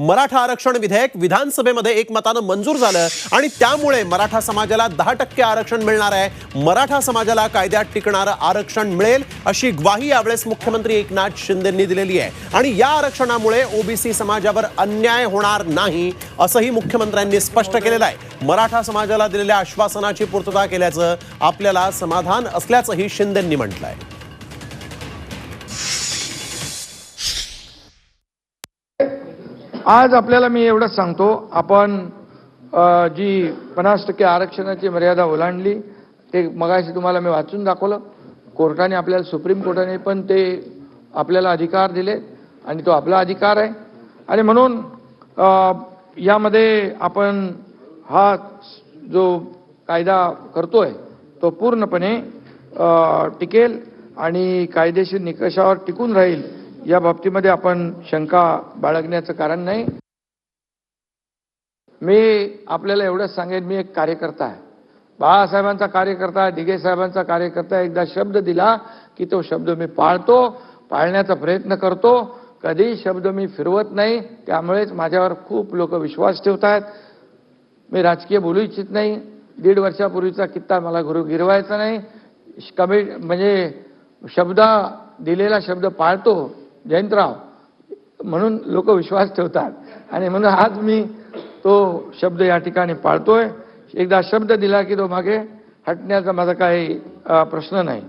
मराठा आरक्षण विधेयक विधानसभेमध्ये एकमतानं मंजूर झालं आणि त्यामुळे मराठा समाजाला दहा टक्के आरक्षण मिळणार आहे. मराठा समाजाला कायद्यात टिकणारं आरक्षण मिळेल अशी ग्वाही यावेळेस मुख्यमंत्री एकनाथ शिंदेंनी दिलेली आहे. आणि या आरक्षणामुळे ओबीसी समाजावर अन्याय होणार नाही असंही मुख्यमंत्र्यांनी स्पष्ट केलेलं आहे. मराठा समाजाला दिलेल्या आश्वासनाची पूर्तता केल्याचं आपल्याला समाधान असल्याचंही शिंदेंनी म्हटलंय. आज आपल्याला मी एवढंच सांगतो आपण जी पन्नास टक्के आरक्षणाची मर्यादा ओलांडली ते मगाशी तुम्हाला मी वाचून दाखवलं. कोर्टाने आपल्याला सुप्रीम कोर्टाने पण ते आपल्याला अधिकार दिले आणि तो आपला अधिकार आहे. आणि म्हणून यामध्ये आपण हा जो कायदा करतोय तो पूर्णपणे टिकेल आणि कायदेशीर निकषावर टिकून राहील. या बाबतीमध्ये आपण शंका बाळगण्याचं कारण नाही. मी आपल्याला एवढंच सांगेन मी एक कार्यकर्ता आहे. बाळासाहेबांचा कार्यकर्ता आहे साहेबांचा कार्यकर्ता एकदा शब्द दिला की तो शब्द मी पाळतो पाळण्याचा प्रयत्न करतो. कधी शब्द मी फिरवत नाही त्यामुळेच माझ्यावर खूप लोक विश्वास ठेवत आहेत मी राजकीय बोलू इच्छित नाही. दीड वर्षापूर्वीचा कित्ता मला गुरु गिरवायचा नाही. कमी म्हणजे शब्द दिलेला शब्द पाळतो. जयंतराव म्हणून लोक विश्वास ठेवतात. आणि म्हणून आज मी तो शब्द या ठिकाणी पाळतोय. एकदा शब्द दिला की तो मागे हटण्याचा माझा काही प्रश्न नाही.